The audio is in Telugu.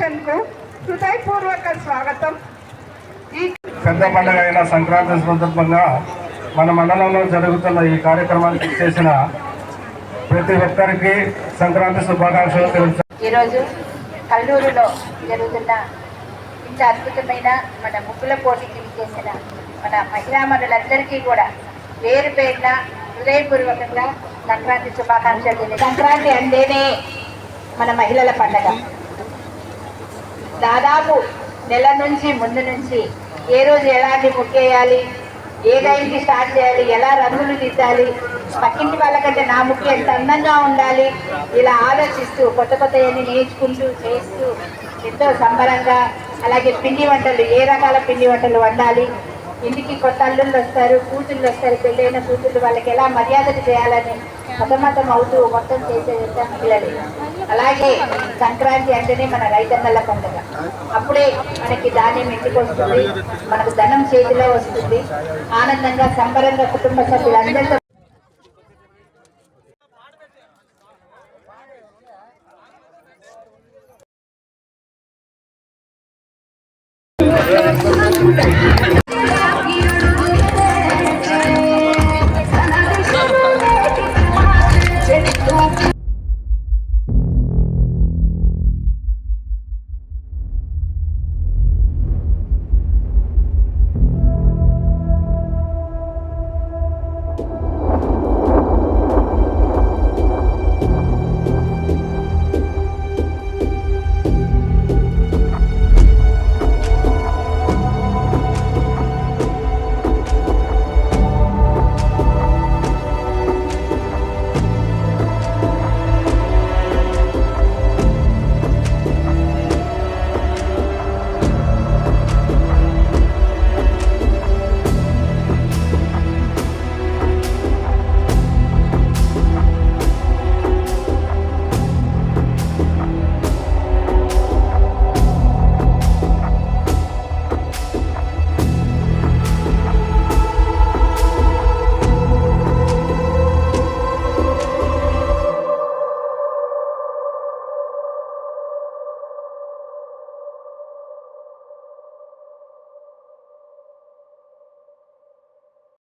మిషన్కు హృదయపూర్వక స్వాగతం. పెద్ద పండుగ అయిన సంక్రాంతి సందర్భంగా మన మండలంలో జరుగుతున్న ఈ కార్యక్రమానికి చేసిన ప్రతి ఒక్కరికి సంక్రాంతి శుభాకాంక్షలు తెలుసు ఈరోజు కల్లూరులో జరుగుతున్న ఇంత అద్భుతమైన మన ముగ్గుల పోటీకి చేసిన మన మహిళా మండలందరికీ కూడా పేరు పేరున హృదయపూర్వకంగా సంక్రాంతి శుభాకాంక్షలు సంక్రాంతి అంటేనే మన మహిళల పండగ. దాదాపు నెల నుంచి ముందు నుంచి ఏ రోజు ఎలాంటి ముక్కేయాలి ఏ టైంకి స్టార్ట్ చేయాలి ఎలా రంగులు దిద్దాలి పక్కింటి వాళ్ళకంటే నా ముక్కు ఎంత అందంగా ఉండాలి ఇలా ఆలోచిస్తూ కొత్త కొత్తవన్నీ నేర్చుకుంటూ చేస్తూ ఎంతో సంబరంగా అలాగే పిండి వంటలు ఏ రకాల పిండి వంటలు వండాలి ఇంటికి కొత్త అల్లుళ్ళు వస్తారు కూతుళ్ళు వస్తారు పెళ్ళైన కూతుళ్ళు వాళ్ళకి ఎలా మర్యాదలు చేయాలని మతమతం అవుతూ మొత్తం చేసే పిల్లలు అలాగే సంక్రాంతి అంటేనే మన రైతన్నల పండుగ. అప్పుడే మనకి ధాన్యం ఇంటికి వస్తుంది మనకు ధనం చేతిలో వస్తుంది. ఆనందంగా సంబరంగా కుటుంబ సభ్యులందరితో